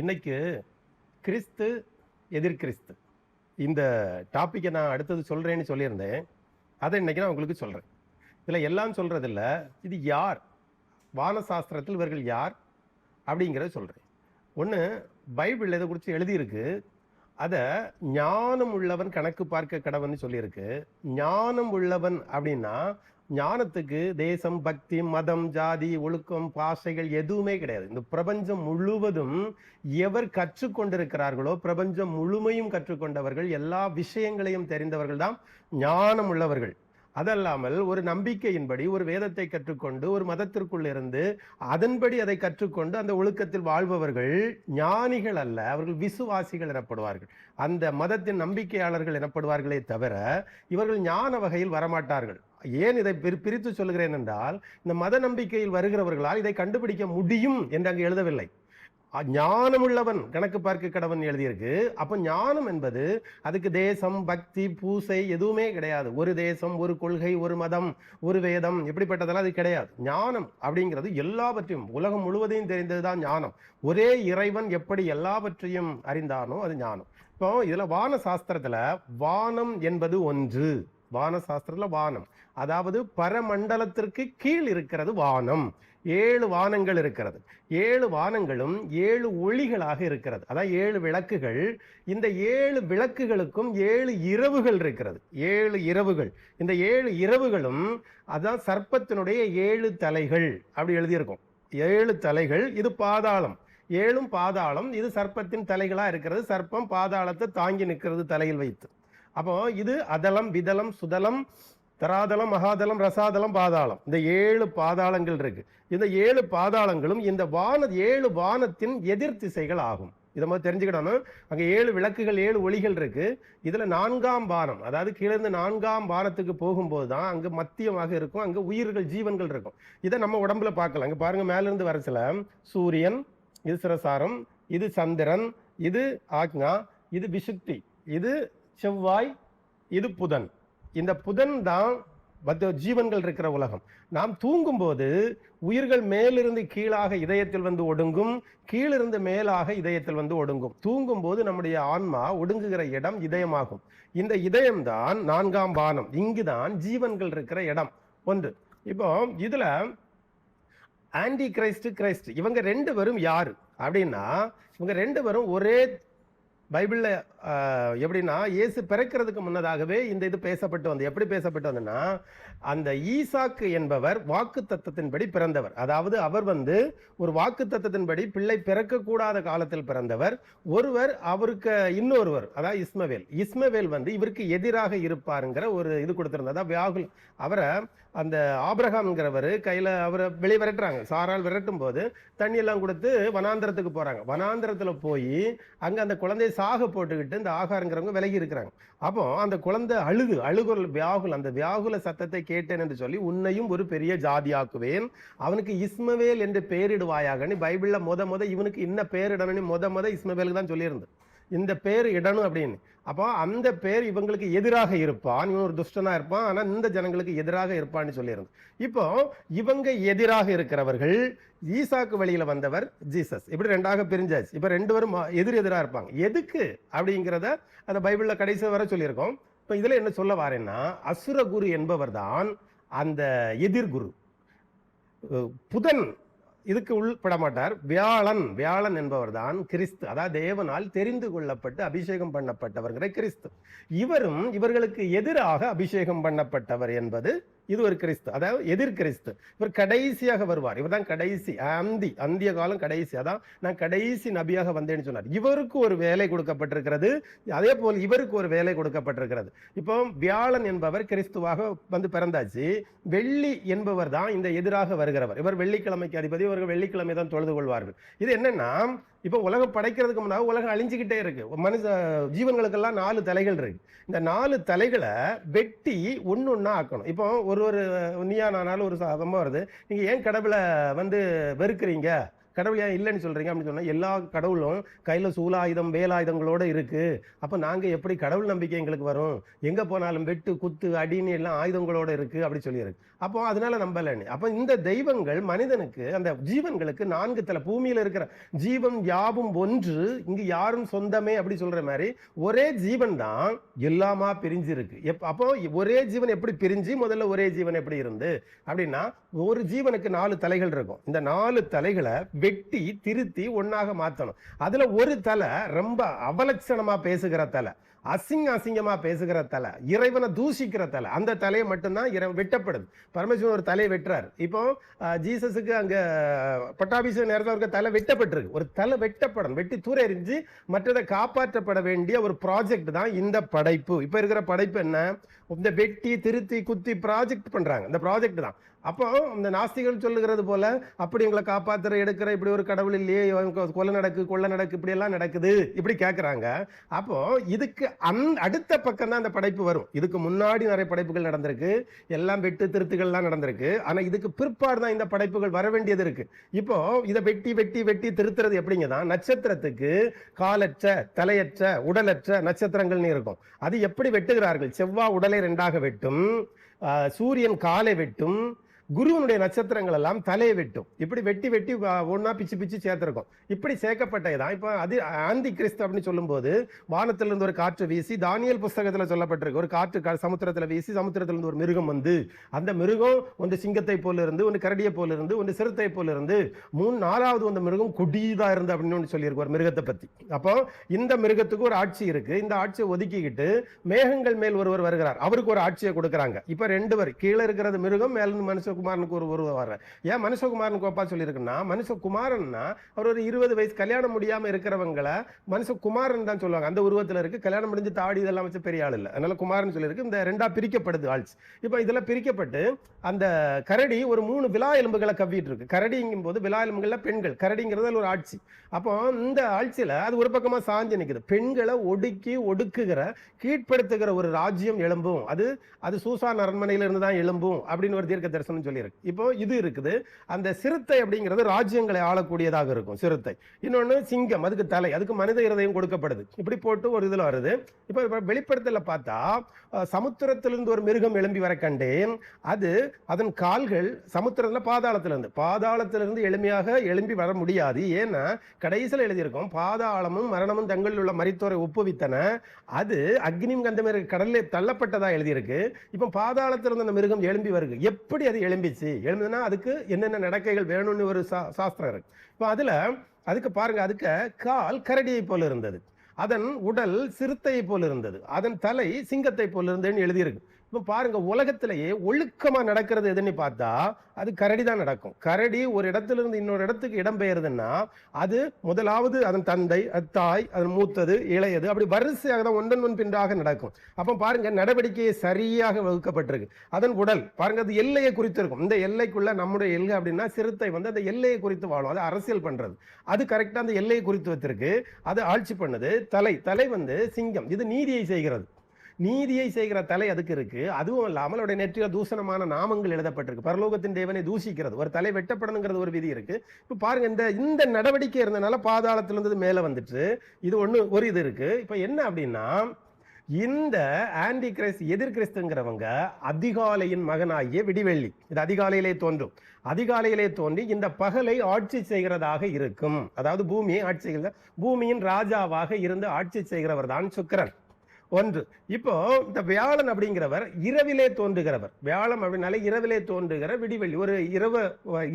இன்னைக்கு கிறிஸ்து எதிர்கிறிஸ்து இந்த டாப்பிக்கை நான் அடுத்தது சொல்றேன்னு சொல்லியிருந்தேன். அதை இன்னைக்கு நான் உங்களுக்கு சொல்றேன். இதில் எல்லாம் சொல்றது இது யார்? வானசாஸ்திரத்தில் இவர்கள் யார்? அப்படிங்கிறத சொல்றேன். ஒன்று பைபிள் இதை குறித்து எழுதியிருக்கு? அதை ஞானம் உள்ளவன் கணக்கு பார்க்க கடவன் சொல்லியிருக்கு. ஞானம் உள்ளவன் அப்படின்னா ஞானத்துக்கு தேசம் பக்தி மதம் ஜாதி ஒழுக்கம் பாஷைகள் எதுவுமே கிடையாது. இந்த பிரபஞ்சம் முழுவதும் எவர் கற்றுக்கொண்டிருக்கிறார்களோ பிரபஞ்சம் முழுமையும் கற்றுக்கொண்டவர்கள் எல்லா விஷயங்களையும் தெரிந்தவர்கள் தான் ஞானம் உள்ளவர்கள் அதல்லாமல் ஒரு நம்பிக்கையின்படி ஒரு வேதத்தை கற்றுக்கொண்டு ஒரு மதத்திற்குள் இருந்து அதன்படி அதை கற்றுக்கொண்டு அந்த ஒழுக்கத்தில் வாழ்பவர்கள் ஞானிகள் அல்ல அவர்கள் விசுவாசிகள் எனப்படுவார்கள். அந்த மதத்தின் நம்பிக்கையாளர்கள் எனப்படுவார்களே தவிர இவர்கள் ஞான வகையில் வரமாட்டார்கள். ஏன் இதை பிரி- பிரித்து சொல்கிறேன் என்றால் இந்த மத நம்பிக்கையில் வருகிறவர்களால் இதை கண்டுபிடிக்க முடியும் என்று அங்கு எழுதவில்லை. ஞானமுள்ளவன் கணக்கு பார்க்க கடவன் எழுதியிருக்கு. அப்போ ஞானம் என்பது அதுக்கு தேசம் பக்தி பூசை எதுவுமே கிடையாது. ஒரு தேசம் ஒரு கொள்கை ஒரு மதம் ஒரு வேதம் இப்படிப்பட்டதெல்லாம் அது கிடையாது. ஞானம் அப்படிங்கிறது எல்லாவற்றையும் உலகம் முழுவதையும் தெரிந்தது தான் ஞானம். ஒரே இறைவன் எப்படி எல்லாவற்றையும் அறிந்தானோ அது ஞானம். இப்போ இதில் வான சாஸ்திரத்தில் வானம் என்பது ஒன்று. வான சாஸ்திரத்தில் வானம். அதாவது பரமண்டலத்திற்கு கீழ் இருக்கிறது வானம். ஏழு வானங்கள் இருக்கிறது. ஏழு வானங்களும் ஏழு ஒளிகளாக இருக்கிறது. அதான் ஏழு விளக்குகள். இந்த ஏழு விளக்குகளுக்கும் ஏழு இரவுகள் இருக்கிறது. ஏழு இரவுகள். இந்த ஏழு இரவுகளும் அதான் சர்ப்பத்தினுடைய ஏழு தலைகள் அப்படி எழுதியிருக்கும். ஏழு தலைகள் இது பாதாளம். ஏழும் பாதாளம் இது சர்ப்பத்தின் தலைகளாக இருக்கிறது. சர்ப்பம் பாதாளத்தை தாங்கி நிற்கிறது தலையில் வைத்து. அப்போ இது அதலம் விதலம் சுதலம் தராதலம் மகாதலம் ரசாதலம் பாதாளம். இந்த ஏழு பாதாளங்கள் இருக்கு. இந்த ஏழு பாதாளங்களும் இந்த வான ஏழு வானத்தின் எதிர் திசைகள் ஆகும். இதை மாதிரி தெரிஞ்சுக்கிடணும் அங்கே ஏழு விளக்குகள் ஏழு ஒளிகள் இருக்கு. இதுல நான்காம் வானம் அதாவது கீழேருந்து நான்காம் வானத்துக்கு போகும்போது தான் அங்கே மத்தியமாக இருக்கும். அங்கே உயிர்கள் ஜீவன்கள் இருக்கும். இதை நம்ம உடம்புல பார்க்கலாம். இங்கே பாருங்க மேலேருந்து வர சில சூரியன் இது சிரசாரம் இது சந்திரன் இது ஆக்ஞா இது விசுக்தி இது செவ்வாய் இது புதன். இந்த புதன் தான் ஜீவன்கள் இருக்கிற உலகம். நாம் தூங்கும்போது உயிர்கள் மேலிருந்து கீழாக இதயத்தில் வந்து ஒடுங்கும் கீழிருந்து மேலாக இதயத்தில் வந்து ஒடுங்கும். தூங்கும்போது நம்முடைய ஆன்மா ஒடுங்குகிற இடம் இதயமாகும். இந்த இதயம்தான் நான்காம் வானம் இங்குதான் ஜீவன்கள் இருக்கிற இடம். ஒன்று. இப்போ இதுல ஆன்டி கிரைஸ்ட் கிரைஸ்ட் இவங்க ரெண்டு பேரும் யாரு? அப்படின்னா இவங்க ரெண்டு பேரும் ஒரே பைபிளில் எப்படின்னா இயேசு பிறக்கிறதுக்கு முன்னதாகவே இந்த இது பேசப்பட்டு வந்து எப்படி பேசப்பட்டு வந்ததுன்னா அந்த ஈசாக்கு என்பவர் வாக்கு தத்தத்தின்படி பிறந்தவர். அதாவது அவர் வந்து ஒரு வாக்கு தத்தத்தின்படி பிள்ளை பிறக்கக்கூடாத காலத்தில் பிறந்தவர். ஒருவர் அவருக்கு இன்னொருவர் அதாவது இஸ்மவேல். இஸ்மவேல் வந்து இவருக்கு எதிராக இருப்பாருங்கிற ஒரு இது கொடுத்திருந்ததா. வியாகுல் அவரை அந்த ஆபிரகாம்ங்கிறவர் கையில் அவரை வெளியே விரட்டுறாங்க. சாரால் விரட்டும் போது தண்ணியெல்லாம் கொடுத்து வனாந்திரத்துக்கு போகிறாங்க வனாந்திரத்தில் போய் அங்கே அந்த குழந்தையை சாக போட்டுக்கிட்டு இந்த ஆகாரங்கிறவங்க விலகி இருக்கிறாங்க. அப்போ அந்த குழந்தை அழுகு அழுகுல் வியாகுல் அந்த வியாகுல சத்தத்தை கேட்டேன் என்று சொல்லி உன்னையும் ஒரு பெரிய ஜாதியாக்குவேன். அவனுக்கு இஸ்மவேல் என்று பெயரிடுவாயாகன்னு பைபிளில் முத முத இவனுக்கு இன்ன பெயரிடணும்னு முத முத இஸ்மவேலுக்கு தான் சொல்லியிருந்து இந்த பேர் இடணும் அப்படின்னு. அப்போ அந்த பேர் இவங்களுக்கு எதிராக இருப்பான். இவன் ஒரு துஷ்டனாக இருப்பான். ஆனால் இந்த ஜனங்களுக்கு எதிராக இருப்பான்னு சொல்லியிருந்து. இப்போ இவங்க எதிராக இருக்கிறவர்கள் ஈசாக்கு வழியில வந்தவர் ஜீசஸ். இப்படி ரெண்டாக பிரிஞ்சாச்சு. இப்போ ரெண்டு பேரும் எதிர் எதிராக இருப்பாங்க. எதுக்கு அப்படிங்கிறத அந்த பைபிளில் கடைசி வரை சொல்லியிருக்கோம். இப்போ இதில் என்ன சொல்ல வாரேன்னா அசுரகுரு என்பவர் தான் அந்த எதிர்குரு புதன் இதுக்கு உள்பட மாட்டார் வியாழன் வியாழன் என்பவர் தான் கிறிஸ்து. அதாவது தேவனால் தெரிந்து கொள்ளப்பட்டு அபிஷேகம் பண்ணப்பட்டவர்கிற கிறிஸ்து. இவரும் இவர்களுக்கு எதிராக அபிஷேகம் பண்ணப்பட்டவர் என்பது இது ஒரு கிறிஸ்து அதாவது எதிர் கிறிஸ்து. இவர் கடைசியாக வருவார். இவர் தான் கடைசி அந்தி அந்திய காலம் கடைசி. அதான் நான் கடைசி நபியாக வந்தேன்னு சொன்னார். இவருக்கு ஒரு வேலை கொடுக்கப்பட்டிருக்கிறது. அதே போல் இவருக்கு ஒரு வேலை கொடுக்கப்பட்டிருக்கிறது. இப்போ வியாழன் என்பவர் கிறிஸ்துவாக வந்து பிறந்தாச்சு. வெள்ளி என்பவர் தான் இந்த எதிராக வருகிறவர். இவர் வெள்ளிக்கிழமைக்கு அதிபதி இவர்கள் வெள்ளிக்கிழமை தான் தொழுது கொள்வார்கள். இது என்னன்னா இப்போ உலகம் படைக்கிறதுக்கு முன்னாடி உலகம் அழிஞ்சுக்கிட்டே இருக்கு. மனுஷ ஜீவன்களுக்கெல்லாம் நாலு தலைகள் இருக்கு. இந்த நாலு தலைகளை வெட்டி ஒன்று ஒன்றா ஆக்கணும். இப்போ ஒரு ஒரு நீயா நானாலும் ஒரு சம்பவம் வருது. நீங்கள் ஏன் கடவுளை வந்து வெறுக்கிறீங்க? கடவுள் ஏன் இல்லைன்னு சொல்றீங்க அப்படின்னு சொன்னால் எல்லா கடவுளும் கையில சூலாயுதம் வேலாயுதங்களோட இருக்கு. அப்போ நாங்க எப்படி கடவுள் நம்பிக்கை எங்களுக்கு வரும்? எங்க போனாலும் வெட்டு குத்து அடின்னு எல்லாம் ஆயுதங்களோட இருக்கு அப்படி சொல்லியிருக்கு. அப்போ அதனால நம்பலன்னு. அப்போ இந்த தெய்வங்கள் மனிதனுக்கு அந்த ஜீவன்களுக்கு நான்கு தலை. பூமியில இருக்கிற ஜீவன் யாவும் ஒன்று இங்கு யாரும் சொந்தமே அப்படி சொல்ற மாதிரி ஒரே ஜீவன் தான் எல்லாமா பிரிஞ்சு இருக்கு எப் அப்போ ஒரே ஜீவன் எப்படி பிரிஞ்சு முதல்ல ஒரே ஜீவன் எப்படி இருந்து? அப்படின்னா ஒரு ஜீவனுக்கு நாலு தலைகள் இருக்கும். இந்த நாலு தலைகளை வெட்டி திருத்தி ஒன்றாக மாற்றணும் அதுல ஒரு தலை ரொம்ப அவலட்சணமா பேசுகிற தலை அசிங்க அசிங்கமா பேசுகிற தலை இறைவனை தூஷிக்கிற தலை அந்த தலையை மட்டும்தான் இறை வெட்டப்படுது. பரமசிவன் ஒரு தலையை வெட்டுறாரு. இப்போ ஜீசஸுக்கு அங்க பட்டாபிஷேக நேரத்தில் இருக்க தலை வெட்டப்பட்டிருக்கு. ஒரு தலை வெட்டப்படணும். வெட்டி தூர எரிஞ்சு மற்றதை காப்பாற்றப்பட வேண்டிய ஒரு ப்ராஜெக்ட் தான் இந்த படைப்பு. இப்போ இருக்கிற படைப்பு என்ன? இந்த வெட்டி திருத்தி குத்தி ப்ராஜெக்ட் பண்றாங்க. இந்த ப்ராஜெக்ட் தான். அப்போ இந்த நாஸ்திகள் சொல்லுகிறது போல அப்படி உங்களை காப்பாத்துற எடுக்கிற இப்படி ஒரு கடவுள் இல்லையே கொலை நடக்கு கொள்ள நடக்கு இப்படி எல்லாம் நடக்குது இப்படி கேட்குறாங்க அப்போ இதுக்கு அந் அடுத்த பக்கம் தான் அந்த படைப்பு வரும். இதுக்கு முன்னாடி நிறைய படைப்புகள் நடந்திருக்கு. எல்லாம் வெட்டு திருத்துகள்லாம் நடந்திருக்கு. ஆனால் இதுக்கு பிற்பாடு தான் இந்த படைப்புகள் வர வேண்டியது இருக்கு. இப்போ இதை வெட்டி வெட்டி வெட்டி திருத்துறது எப்படிங்க தான் நட்சத்திரத்துக்கு காலற்ற தலையற்ற உடலற்ற நட்சத்திரங்கள்னு இருக்கும். அது எப்படி வெட்டுகிறார்கள்? செவ்வாய் உடலை ரெண்டாக வெட்டும் சூரியன் காலை வெட்டும் குருவனுடைய நட்சத்திரங்கள் எல்லாம் தலையை வெட்டும். இப்படி வெட்டி வெட்டி ஒன்றா பிச்சு பிச்சு சேர்த்திருக்கும். இப்படி சேர்க்கப்பட்டதுதான். இப்போ அது ஆந்தி கிறிஸ்து அப்படின்னு சொல்லும்போது வானத்திலிருந்து ஒரு காற்று வீசி தானியல் புஸ்தகத்தில் சொல்லப்பட்டிருக்கு. ஒரு காற்று சமுத்திரத்தில் வீசி சமுத்திரத்திலிருந்து ஒரு மிருகம் வந்து அந்த மிருகம் ஒன்று சிங்கத்தை போல இருந்து ஒன்று கரடியை போல இருந்து ஒன்று சிறுத்தை போல இருந்து மூணு நாலாவது அந்த மிருகம் கொடியதா இருந்து அப்படின்னு ஒன்று சொல்லியிருக்கு ஒரு மிருகத்தை பற்றி அப்போ இந்த மிருகத்துக்கு ஒரு ஆட்சி இருக்கு. இந்த ஆட்சியை ஒதுக்கிக்கிட்டு மேகங்கள் மேல் ஒருவர் வருகிறார். அவருக்கு ஒரு ஆட்சியை கொடுக்குறாங்க. இப்போ ரெண்டு பேர் கீழே இருக்கிறது மிருகம் மேல மனுஷன் மனுஷகுமாரனுக்கு ஒரு ஒருவர் வர்றார் ஏன் மனுஷகுமாரனுக்கு அப்பா சொல்லியிருக்குன்னா மனுஷகுமாரன்னா அவர் ஒரு இருபது வயசு கல்யாணம் முடியாமல் இருக்கிறவங்களை மனுஷகுமாரன் தான் சொல்லுவாங்க. அந்த உருவத்தில் இருக்கு கல்யாணம் முடிஞ்சு தாடி இதெல்லாம் வச்சு பெரிய ஆள் இல்லை. அதனால குமாரன் சொல்லியிருக்கு இந்த ரெண்டாக பிரிக்கப்படுது ஆள்ஸ். இப்போ இதெல்லாம் பிரிக்கப்பட்டு அந்த கரடி ஒரு மூணு விழா எலும்புகளை கவ்விட்டு இருக்கு கரடிங்கும் போது விழா எலும்புகளில் பெண்கள். கரடிங்கிறது ஒரு ஆட்சி. அப்போ இந்த ஆட்சியில் அது ஒரு பக்கமா சாஞ்சு நிக்குது. பெண்களை ஒடுக்கி ஒடுக்குகிற கீழ்ப்படுத்துகிற ஒரு ராஜ்யம் எழும்பும் அது அது சூசான் அரண்மனையிலிருந்து தான் எழும்பும் அப்படின்னு ஒரு தீர்க்க தரிசனம் சொல்லியிருக்கு இப்போ இது இருக்குது. அந்த சிறுத்தை அப்படிங்கிறது ராஜ்யங்களை ஆளக்கூடியதாக இருக்கும் சிறுத்தை. இன்னொன்னு சிங்கம் அதுக்கு தலை அதுக்கு மனித இருதயம் கொடுக்கப்படுது. இப்படி போட்டு ஒரு இதுல வருது. இப்போ இப்ப வெளிப்படுத்தல பார்த்தா சமுத்திரத்திலிருந்து ஒரு மிருகம் எழும்பி வர கண்டேன். அது அதன் கால்கள் சமுத்திரத்துல பாதாளத்திலிருந்து பாதாளத்திலிருந்து எளிமையாக எழும்பி வர முடியாது. ஏன்னா கடைசியில் எழுதியிருக்கோம் பாதாளமும் மரணமும் தங்களில் உள்ள மரித்தோரை ஒப்புவித்தன. அது அக்னியும் கந்தமே கடலில் தள்ளப்பட்டதா எழுதியிருக்கு. இப்போ பாதாளத்திலிருந்து அந்த மிருகம் எழும்பி வருது. எப்படி அது எழும்பிச்சு. எழும்புதுன்னா அதுக்கு என்னென்ன நடக்கைகள் வேணும்னு ஒரு சா சாஸ்திரம் இருக்கு. இப்போ அதுல அதுக்கு பாருங்க அதுக்கு கால் கரடியை போல இருந்தது. அதன் உடல் சிறுத்தையை போல இருந்தது. அதன் தலை சிங்கத்தை போல இருந்ததுன்னு எழுதியிருக்கு. இப்போ பாருங்க உலகத்திலேயே ஒழுக்கமாக நடக்கிறது எதுன்னு பார்த்தா அது கரடி தான் நடக்கும். கரடி ஒரு இடத்துலேருந்து இன்னொரு இடத்துக்கு இடம்பெயருதுன்னா அது முதலாவது அதன் தந்தை அது தாய் அதன் மூத்தது இளையது அப்படி வரிசையாக தான் ஒன்றன் ஒன் பின்றாக நடக்கும். அப்போ பாருங்க நடவடிக்கையை சரியாக வகுக்கப்பட்டிருக்கு. அதன் உடல் பாருங்க அது எல்லையை குறித்து இருக்கும் இந்த எல்லைக்குள்ள நம்முடைய எல்லை அப்படின்னா சிறுத்தை வந்து அந்த எல்லையை குறித்து வாழும். அது அரசியல் பண்ணுறது அது கரெக்டாக அந்த எல்லையை குறித்து வச்சிருக்கு. அது ஆட்சி பண்ணுது. தலை தலை வந்து சிங்கம். இது நீதியை செய்கிறது. நீதியை செய்கிற தலை அதுக்கு இருக்கு. அதுவும் இல்லாமல் அவருடைய நெற்றியில தூஷணமான நாமங்கள் எழுதப்பட்டிருக்கு. பரலோகத்தின் தேவனை தூஷிக்கிறது. ஒரு தலை வெட்டப்படணுங்கிறது ஒரு விதி இருக்கு. இப்போ பாருங்க இந்த இந்த நடவடிக்கை இருந்தனால பாதாளத்துல மேலே மேல வந்துட்டு இது ஒன்று ஒரு இது இருக்கு. இப்போ என்ன அப்படின்னா இந்த ஆன்டி கிரைஸ்ட் எதிர் கிறிஸ்துங்கிறவங்க அதிகாலையின் மகனாகிய விடிவெள்ளி இது அதிகாலையிலே தோன்றும். அதிகாலையிலே தோன்றி இந்த பகலை ஆட்சி செய்கிறதாக இருக்கும். அதாவது பூமியை ஆட்சி செய்கிற பூமியின் ராஜாவாக இருந்து ஆட்சி செய்கிறவர் தான் சுக்கரன். ஒன்று. இப்போ இந்த வியாழன் அப்படிங்கிறவர் இரவிலே தோன்றுகிறவர். வியாழம் அப்படின்னாலே இரவிலே தோன்றுகிற விடிவெள்ளி. ஒரு இரவு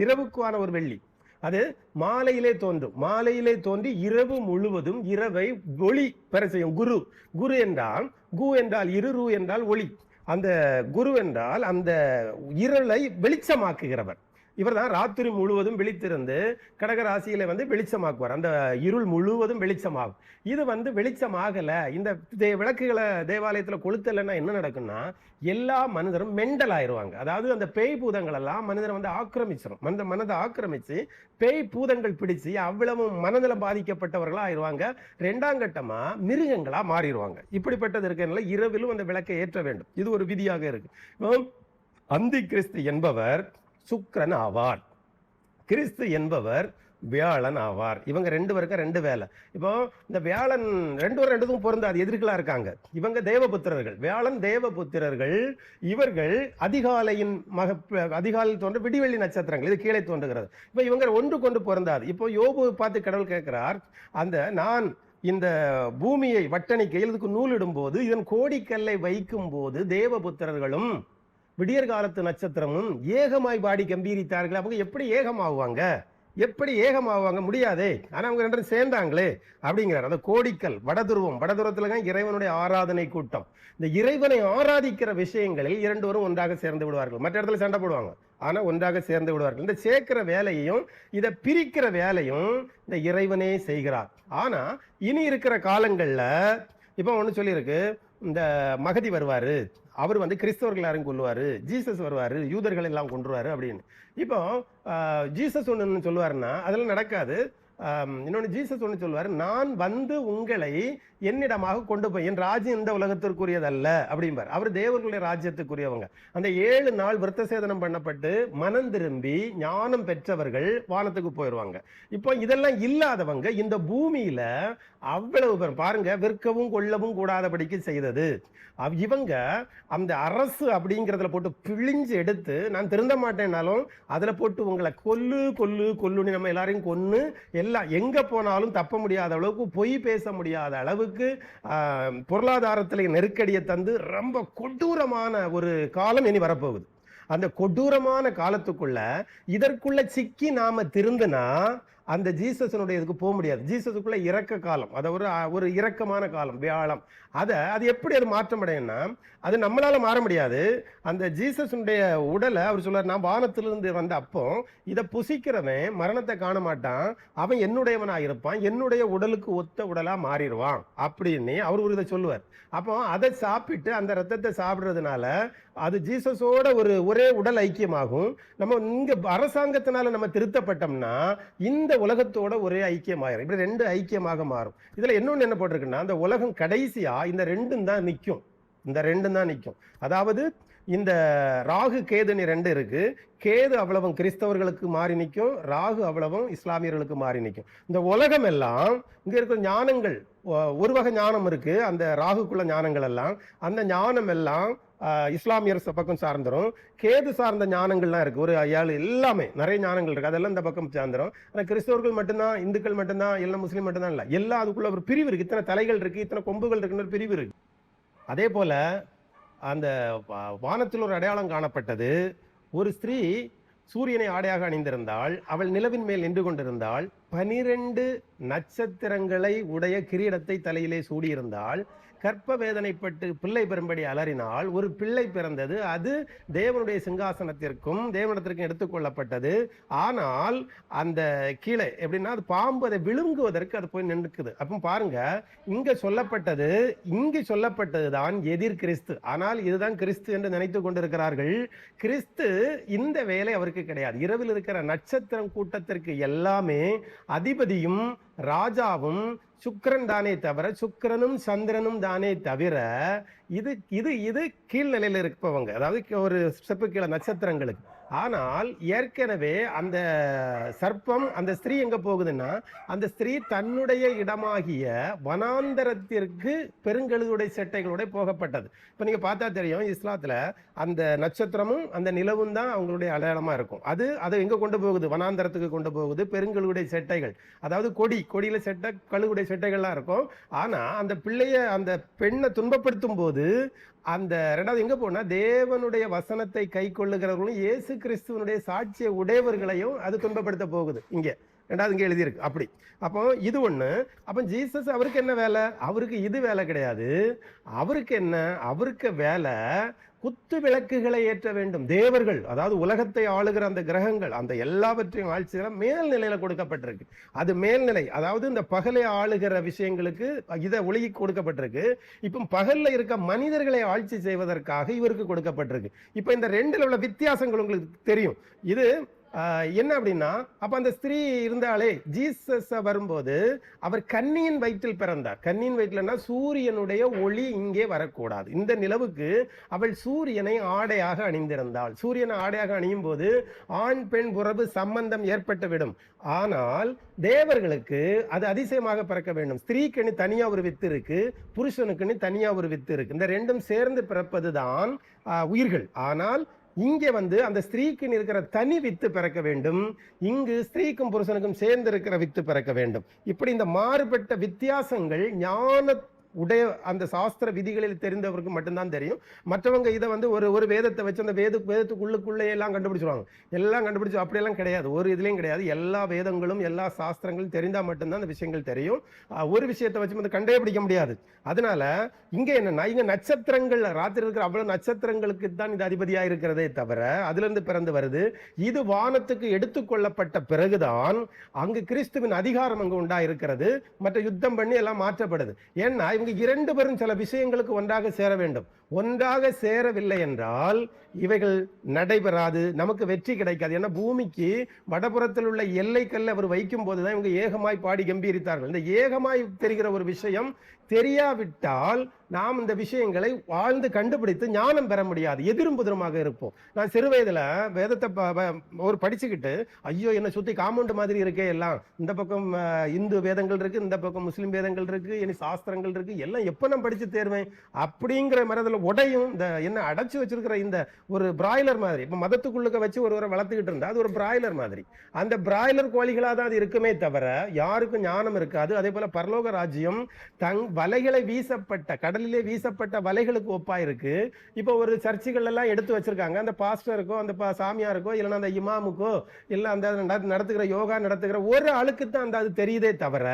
இரவுக்கான ஒரு வெள்ளி. அது மாலையிலே தோன்றும். மாலையிலே தோன்றி இரவு முழுவதும் இரவை ஒளி பெற செய்யும். குரு. குரு என்றால் கு என்றால் இரு ரு என்றால் ஒளி. அந்த குரு என்றால் அந்த இருளை வெளிச்சமாக்குகிறவர். இவர்தான் ராத்திரி முழுவதும் விழித்திருந்து கடக ராசியில வந்து வெளிச்சமாக்குவார். அந்த இருள் முழுவதும் வெளிச்சமாகும். இது வந்து வெளிச்சமாகல. இந்த தே- விளக்குகளை தேவாலயத்துல கொளுத்தலைன்னா என்ன நடக்கும்னா எல்லா மனிதரும் மெண்டல் ஆயிருவாங்க. அதாவது அந்த பேய் பூதங்கள் எல்லாம் மனிதரை வந்து ஆக்கிரமிச்சிடும் மனித மனதை ஆக்கிரமிச்சு பேய் பூதங்கள் பிடிச்சு அவ்வளவு மனதில் பாதிக்கப்பட்டவர்களா ஆயிருவாங்க. ரெண்டாம் கட்டமா மிருகங்களா மாறிடுவாங்க இப்படிப்பட்டது இருக்கிறதுனால இரவிலும் அந்த விளக்கை ஏற்ற வேண்டும். இது ஒரு விதியாக இருக்கு. அந்தி கிறிஸ்து என்பவர் சுக்கரன் ஆவார் கிறிஸ்து என்பவர் வியாழன் ஆவார். இவங்க ரெண்டு பேருக்கும் ரெண்டு வேலை. இப்போ இந்த வியாழன் ரெண்டு பேரும் ரெண்டுக்கும் பொருந்தாது எதிர்களாக இருக்காங்க. இவங்க தேவபுத்திரர்கள். வியாழன் தேவபுத்திரர்கள். இவர்கள் அதிகாலையின் மக அதிகாலையில் தோன்ற விடிவெள்ளி நட்சத்திரங்கள். இது கீழே தோன்றுகிறது. இப்போ இவங்க ஒன்று கொண்டு பொருந்தாது. இப்போ யோபு பார்த்து கடவுள் கேட்கிறார் அந்த நான் இந்த பூமியை வட்டணிக்கையில் இதுக்கு நூலிடும் போது இதன் கோடிக்கல்லை வைக்கும் போது தேவபுத்திரர்களும் விடியற் காலத்து நட்சத்திரமும் ஏகமாய் பாடி கம்பீரித்தார்கள். அவங்க எப்படி ஏகமாகுவாங்க? எப்படி ஏகமாவாங்க முடியாதே. ஆனால் அவங்க ரெண்டும் சேர்ந்தாங்களே அப்படிங்கிறார். அந்த கோடிக்கல் வடதுருவம். வடதுருவத்தில் தான் இறைவனுடைய ஆராதனை கூட்டம். இந்த இறைவனை ஆராதிக்கிற விஷயங்களில் இரண்டுவரும் ஒன்றாக சேர்ந்து விடுவார்கள். மற்ற இடத்துல சண்டை போடுவாங்க. ஆனால் ஒன்றாக சேர்ந்து விடுவார்கள். இந்த சேர்க்கிற வேலையையும் இதை பிரிக்கிற வேலையும் இந்த இறைவனே செய்கிறார். ஆனால் இனி இருக்கிற காலங்களில் இப்போ ஒன்று சொல்லியிருக்கு. இந்த மகதி வருவார். அவர் வந்து கிறிஸ்தவர்கள் யாரும் கொள்வார் ஜீசஸ் வருவார் யூதர்கள் எல்லாம் கொண்டுருவார் அப்படின்னு. இப்போ ஜீசஸ் ஒன்று சொல்லுவாருன்னா அதெல்லாம் நடக்காது. இன்னொன்று ஜீசஸ் ஒன்று சொல்லுவார் நான் வந்து உங்களை என்னிடமாக கொண்டு போய் என் ராஜ்யம் இந்த உலகத்திற்குரியதல்ல அப்படிம்பார். அவர் தேவர்களுடைய ராஜ்யத்துக்குரியவங்க. அந்த ஏழு நாள் விருத்த சேதனம் பண்ணப்பட்டு மனம் திரும்பி ஞானம் பெற்றவர்கள் வானத்துக்கு போயிடுவாங்க இப்போ இதெல்லாம் இல்லாதவங்க இந்த பூமியில அவ்வளவு பேர் பாருங்க விற்கவும் கொள்ளவும் கூடாதபடிக்கு செய்தது. அவ்- இவங்க அந்த அரசு அப்படிங்கிறதுல போட்டு பிழிஞ்சு எடுத்து நான் திருந்த மாட்டேன்னாலும் அதுல போட்டு உங்களை கொல்லு கொல்லு கொல்லுன்னு நம்ம எல்லாரையும் கொன்னு எல்லாம் எங்க போனாலும் தப்ப முடியாத அளவுக்கு பொய் பேச முடியாத அளவு அளவுக்கு பொருளாதாரத்தில் பொருளாதாரத்துல நெருக்கடியை தந்து ரொம்ப கொடூரமான ஒரு காலம் இனி வரப்போகுது. அந்த கொடூரமான காலத்துக்குள்ள இதற்குள்ள சிக்கி நாம திருந்துனா அந்த ஜீசஸனுடைய இதுக்கு போக முடியாது. ஜீசஸுக்குள்ள இறக்க காலம் அதை ஒரு ஒரு இரக்கமான காலம் வியாழம். அதை அது எப்படி அது மாற்றம் அடையும்னா அது நம்மளால மாற முடியாது. அந்த ஜீசஸனுடைய உடலை அவர் சொல்றார் நான் வானத்திலிருந்து வந்த அப்போ இதை புசிக்கிறவன் மரணத்தை காண மாட்டான். அவன் என்னுடையவனாக இருப்பான். என்னுடைய உடலுக்கு ஒத்த உடலாக மாறிடுவான். அப்படின்னு அவர் ஒரு இதை சொல்லுவார். அப்போ அதை சாப்பிட்டு அந்த ரத்தத்தை சாப்பிட்றதுனால அது ஜீசஸோட ஒரு ஒரே உடல் ஐக்கியமாகும். நம்ம இங்கே அரசாங்கத்தினால நம்ம திருத்தப்பட்டோம்னா இந்த உலகத்தோட ஒரே ஐக்கியமாயிரும். இப்படி ரெண்டு ஐக்கியமாக மாறும். இதுல இன்னொன்று என்ன போட்டிருக்குன்னா அந்த உலகம் கடைசியா இந்த ரெண்டும் தான் நிற்கும் இந்த ரெண்டும் தான் நிற்கும் அதாவது இந்த ராகு கேதுன்னு ரெண்டு இருக்கு. கேது அவ்வளவும் கிறிஸ்தவர்களுக்கு மாறி நிற்கும் ராகு அவ்வளவும் இஸ்லாமியர்களுக்கு மாறி நிற்கும் இந்த உலகம் எல்லாம் இங்கே இருக்கிற ஞானங்கள் ஒரு வகை ஞானம் இருக்கு. அந்த ராகுக்குள்ள ஞானங்கள் எல்லாம். அந்த ஞானம் எல்லாம் இஸ்லாமியர் ச- பக்கம் சார்ந்துரும். கேது சார்ந்த ஞானங்கள்லாம் இருக்குது ஒரு ஏழு எல்லாமே நிறைய ஞானங்கள் இருக்குது அதெல்லாம் இந்த பக்கம் சார்ந்துடும் ஆனால் கிறிஸ்தவர்கள் மட்டும்தான் இந்துக்கள் மட்டும்தான் எல்லாம் முஸ்லீம் மட்டும்தான் இல்லை. எல்லாம் அதுக்குள்ள ஒரு பிரிவு இருக்குது இத்தனை தலைகள் இருக்குது இத்தனை கொம்புகள் இருக்குன்னு ஒரு பிரிவு இருக்குது அதே போல் அந்த வானத்தில் ஒரு அடையாளம் காணப்பட்டது. ஒரு ஸ்திரீ சூரியனை ஆடையாக அணிந்திருந்தாள். அவள் நிலவின் மேல் நின்று கொண்டிருந்தாள். பனிரெண்டு நட்சத்திரங்களை உடைய கிரீடத்தை தலையிலே சூடியிருந்தாள். கற்ப வேதனைப்பட்டு பிள்ளை பெறும்படி அலறினால் ஒரு பிள்ளை பிறந்தது அது தேவனுடைய சிங்காசனத்திற்கும் தேவனத்திற்கும் எடுத்துக்கொள்ளப்பட்டது ஆனால் அந்த கீழே எப்படின்னா அது பாம்பு அதை விழுங்குவதற்கு அது போய் நின்றுக்குது. அப்போ பாருங்க இங்க சொல்லப்பட்டது இங்கு சொல்லப்பட்டது தான் எதிர் கிறிஸ்து. ஆனால் இதுதான் கிறிஸ்து என்று நினைத்து கொண்டிருக்கிறார்கள். கிறிஸ்து இந்த வேலை அவருக்கு கிடையாது. இரவில் இருக்கிற நட்சத்திரம் கூட்டத்திற்கு எல்லாமே அதிபதியும் ராஜாவும் சுக்கரன் தானே தவிர சுக்கரனும் சந்திரனும் தானே தவிர இது இது இது கீழ்நிலையில் இருப்பவங்க. அதாவது ஒரு ஸ்டெப்பு கீழே நட்சத்திரங்களுக்கு. ஆனால் ஏற்கனவே அந்த சர்ப்பம் அந்த ஸ்திரீ எங்கே போகுதுன்னா அந்த ஸ்திரீ தன்னுடைய இடமாகிய வனாந்தரத்திற்கு பெருங்கழுதுடைய செட்டைகளோட போகப்பட்டது. இப்போ நீங்கள் பார்த்தா தெரியும் இஸ்லாத்தில் அந்த நட்சத்திரமும் அந்த நிலவும் தான் அவங்களுடைய அடையாளமாக இருக்கும். அது அதை எங்கே கொண்டு போகுது? வனாந்தரத்துக்கு கொண்டு போகுது பெருங்கழுவுடைய செட்டைகள். அதாவது கொடி கொடியில் செட்டை கழுவுடைய செட்டைகள்லாம் இருக்கும். ஆனால் அந்த பிள்ளைய அந்த பெண்ணை துன்பப்படுத்தும் போது அந்த ரெண்டாவது எங்க போனா தேவனுடைய வசனத்தை கை கொள்ளுகிறவர்களும் இயேசு கிறிஸ்துவனுடைய சாட்சிய உடையவர்களையும் அது துன்பப்படுத்த போகுது. இங்கே. ரெண்டாவது இங்கே எழுதியிருக்கு. அப்படி. அப்போ இது ஒன்று அப்போ ஜீசஸ் அவருக்கு என்ன வேலை? அவருக்கு இது வேலை கிடையாது. அவருக்கு என்ன? அவருக்கு வேலை குத்து விளக்குகளை ஏற்ற வேண்டும். தேவர்கள் அதாவது உலகத்தை ஆளுகிற அந்த கிரகங்கள் அந்த எல்லாவற்றையும் ஆட்சியெல்லாம் மேல்நிலையில் கொடுக்கப்பட்டிருக்கு. அது மேல்நிலை அதாவது இந்த பகலை ஆளுகிற விஷயங்களுக்கு இதை ஒழுகி கொடுக்கப்பட்டிருக்கு. இப்போ பகலில் இருக்க மனிதர்களை ஆட்சி செய்வதற்காக இவருக்கு கொடுக்கப்பட்டிருக்கு. இப்போ இந்த ரெண்டில் உள்ள வித்தியாசங்கள் உங்களுக்கு தெரியும். இது என்ன அப்படின்னா அப்ப அந்த ஸ்திரீ இருந்தாலே ஜீசஸ் வரும்போது அவர் கன்னியின் வயிற்றில் பிறந்தார். கன்னியின் வயிற்றுலன்னா சூரியனுடைய ஒளி இங்கே வரக்கூடாது. இந்த நிலவுக்கு அவள் சூரியனை ஆடையாக அணிந்திருந்தாள். சூரியனை ஆடையாக அணியும் போது ஆண் பெண் உறவு சம்பந்தம் ஏற்பட்டுவிடும். ஆனால் தேவர்களுக்கு அது அதிசயமாக பிறக்க வேண்டும். ஸ்திரீக்குன்னு தனியா ஒரு வித்து இருக்கு புருஷனுக்குன்னு தனியா ஒரு வித்து இருக்கு. இந்த ரெண்டும் சேர்ந்து பிறப்பதுதான் தான் உயிர்கள். ஆனால் இங்கே வந்து அந்த ஸ்திரீக்கு இருக்கிற தனி வித்து பிறக்க வேண்டும். இங்கு ஸ்திரீக்கும் புருஷனுக்கும் சேர்ந்து இருக்கிற வித்து பிறக்க வேண்டும். இப்படி இந்த மாறுபட்ட வித்தியாசங்கள் ஞான உடைய அந்த சாஸ்திர விதிகளில் தெரிந்தவருக்கு மட்டும்தான் தெரியும். மற்றவங்க இதை வந்து ஒரு ஒரு வேதத்தை வச்சு அந்த வேத வேதத்துக்குள்ளுக்குள்ளே எல்லாம் கண்டுபிடிச்சிருவாங்க. எல்லாம் கண்டுபிடிச்சு அப்படியெல்லாம் கிடையாது. ஒரு இதுலேயும் கிடையாது. எல்லா வேதங்களும் எல்லா சாஸ்திரங்களும் தெரிந்தால் மட்டும்தான் அந்த விஷயங்கள் தெரியும். ஒரு விஷயத்தை வச்சு வந்து கண்டே பிடிக்க முடியாது. அதனால இங்கே என்னன்னா இங்கே நட்சத்திரங்கள் ராத்திரி இருக்கிற அவ்வளோ நட்சத்திரங்களுக்கு தான் இது அதிபதியாக இருக்கிறதே தவிர அதுலேருந்து பிறந்து வருது. இது வானத்துக்கு எடுத்துக்கொள்ளப்பட்ட பிறகுதான் அங்கு கிறிஸ்துவின் அதிகாரம் அங்கு உண்டாக இருக்கிறது மற்ற யுத்தம் பண்ணி எல்லாம் மாற்றப்படுது. ஏன்னா இவங்க இரண்டு பேரும் சில விஷயங்களுக்கு ஒன்றாக சேர வேண்டும். ஒன்றாக சேரவில்லை என்றால் இவைகள் நடைபெறாது நமக்கு வெற்றி கிடைக்காது. ஏன்னா பூமிக்கு வடபுறத்தில் உள்ள எல்லைக்கல்ல அவர் வைக்கும் போதுதான் இவங்க ஏகமாய் பாடி கம்பீரித்தார்கள். இந்த ஏகமாய் தெரிகிற ஒரு விஷயம் தெரியாவிட்டால் நாம் இந்த விஷயங்களை வாழ்ந்து கண்டுபிடித்து ஞானம் பெற முடியாது. எதிரும் புதிரமாக இருப்போம். நான் சிறு வயதில் வேதத்தை ப- ஒரு படிச்சுக்கிட்டு ஐயோ என்னை சுற்றி காம்பவுண்ட் மாதிரி இருக்கே எல்லாம். இந்த பக்கம் இந்து வேதங்கள் இருக்குது இந்த பக்கம் முஸ்லீம் வேதங்கள் இருக்குது இனி சாஸ்திரங்கள் இருக்குது எல்லாம் எப்போ நான் படித்து தேர்வேன்? அப்படிங்கிற மரத்தில் உடையும் இந்த என்ன அடைச்சி வச்சிருக்கிற இந்த ஒரு பிராய்லர் மாதிரி. இப்போ மதத்துக்குள்ளுக்க வச்சு ஒருவரை வளர்த்துக்கிட்டு இருந்தால் அது ஒரு பிராய்லர் மாதிரி. அந்த பிராய்லர் கோழிகளாக தான் அது இருக்குமே தவிர யாருக்கும் ஞானம் இருக்காது. அதே போல் பரலோக ராஜ்யம் தங் வலைகளை வீசப்பட்ட கடலிலே வீசப்பட்ட வலைகளுக்கு ஒப்பா இருக்கு இப்போ ஒரு சர்ச்சுகள் எல்லாம் எடுத்து வச்சிருக்காங்க. அந்த பாஸ்டருக்கோ அந்த சாமியாருக்கோ இல்லைன்னா அந்த இமாமுக்கோ இல்லை அந்த நடத்துகிற யோகா நடத்துகிற ஒரு ஆளுக்கு தான் அந்த அது தெரியுதே தவிர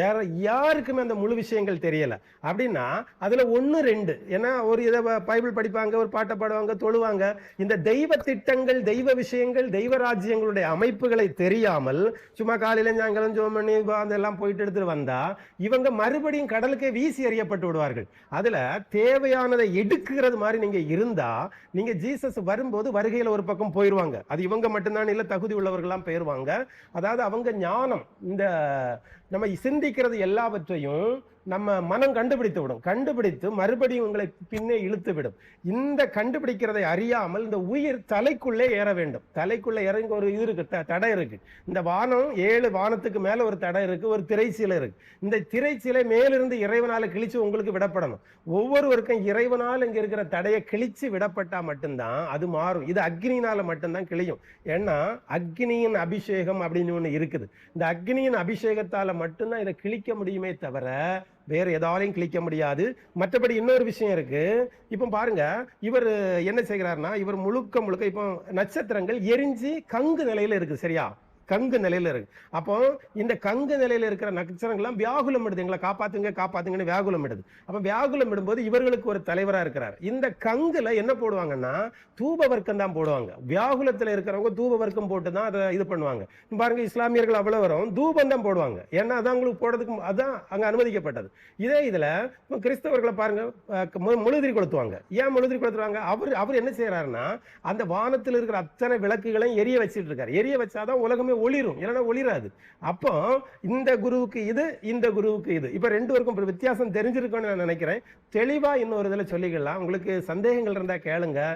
வேற யாருக்குமே அந்த முழு விஷயங்கள் தெரியல. அப்படின்னா அதுல ஒன்று ரெண்டு. ஏன்னா ஒரு இதை பைபிள் படிப்பாங்க ஒரு பாட்டை பாடுவாங்க தொழுவாங்க. இந்த தெய்வ திட்டங்கள் தெய்வ விஷயங்கள் தெய்வ ராஜ்யங்களுடைய அமைப்புகளை தெரியாமல் சும்மா காலையில சாயங்காலம் ஜோம் பண்ணி அதெல்லாம் போயிட்டு எடுத்துட்டு வந்தா இவங்க மறுபடியும் கடல் வீசி எறியப்பட்டு விடுவார்கள். அதுல தேவையானதை எடுக்கிறது மாதிரி நீங்க இருந்தா நீங்க ஜீசஸ் வரும்போது வருகையில ஒரு பக்கம் போயிருவாங்க. அது இவங்க மட்டும்தான் இல்ல தகுதி உள்ளவர்கள்லாம் போயிருவாங்க. அதாவது அவங்க ஞானம் இந்த நம்ம சிந்திக்கிறது எல்லாவற்றையும் நம்ம மனம் கண்டுபிடித்து விடும் கண்டுபிடித்து மறுபடியும் உங்களை பின்னே இழுத்து விடும் இந்த கண்டுபிடிக்கிறதை அறியாமல் இந்த உயிர் தலைக்குள்ளே ஏற வேண்டும். தலைக்குள்ளே இறங்க ஒரு இது இருக்கு த- தடை இருக்கு. இந்த வானம் ஏழு வானத்துக்கு மேல ஒரு தடை இருக்கு ஒரு திரைச்சீலை இருக்கு. இந்த திரைச்சீலை மேலிருந்து இறைவனால கிழிச்சு உங்களுக்கு விடப்படணும். ஒவ்வொருவருக்கும் இறைவனால் இங்க இருக்கிற தடையை கிழிச்சு விடப்பட்டா மட்டும்தான் அது மாறும். இது அக்னினால மட்டும்தான் கிழியும். ஏன்னா அக்னியின் அபிஷேகம் அப்படின்னு ஒன்று இருக்குது. இந்த அக்னியின் அபிஷேகத்தால மட்டும்தான் இதை கிழிக்க முடியுமே தவிர வேறு எதாலையும் கிழிக்க முடியாது. மற்றபடி இன்னொரு விஷயம் இருக்குது இப்போ பாருங்க இவர் என்ன செய்கிறாருன்னா இவர் முழுக்க முழுக்க இப்போ நட்சத்திரங்கள் எரிஞ்சு கங்கு நிலையில் இருக்குது சரியா? கங்கு நிலையில இருக்கு. அப்போ இந்த கங்கு நிலையில இருக்கிற நட்சத்திரங்கள்லாம் வியாகுலம் இடுது. எங்களை காப்பாத்துங்க காப்பாத்துங்கன்னு வியாகுலம் இடுது. அப்ப வியாகுலம் இடும்போது இவர்களுக்கு ஒரு தலைவரா இருக்கிறார். இந்த கங்குல என்ன போடுவாங்கன்னா தூப வர்க்கம் தான் போடுவாங்க. வியாகுலத்துல இருக்கிறவங்க தூப வர்க்கம் போட்டு தான் அதை இது பண்ணுவாங்க. பாருங்க இஸ்லாமியர்கள் அவ்வளவு வரும் தூபம் தான் போடுவாங்க. ஏன்னா அதான் உங்களுக்கு போடுறதுக்கு அதான் அங்க அனுமதிக்கப்பட்டது. இதே இதுல கிறிஸ்தவர்களை பாருங்க முழுதிரி கொளுத்துவாங்க. ஏன் முழுதிரி கொளுத்துவாங்க அவர் அவர் என்ன செய்யறாருன்னா அந்த வானத்தில் இருக்கிற அத்தனை விளக்குகளையும் எரிய வச்சிட்டு இருக்காரு. எரிய வச்சாதான் உலகமே ஒளிரும். இல்லைன்னா ஒளிராது. அப்போ இந்த குருவுக்கு இது இந்த குருவுக்கு இது. இப்ப ரெண்டு பேருக்கும் வித்தியாசம் தெரிஞ்சிருக்கும்னு நான் நினைக்கிறேன். தெளிவா இன்னொரு இதுல சொல்லிக்கலாம். உங்களுக்கு சந்தேகங்கள் இருந்தா கேளுங்க.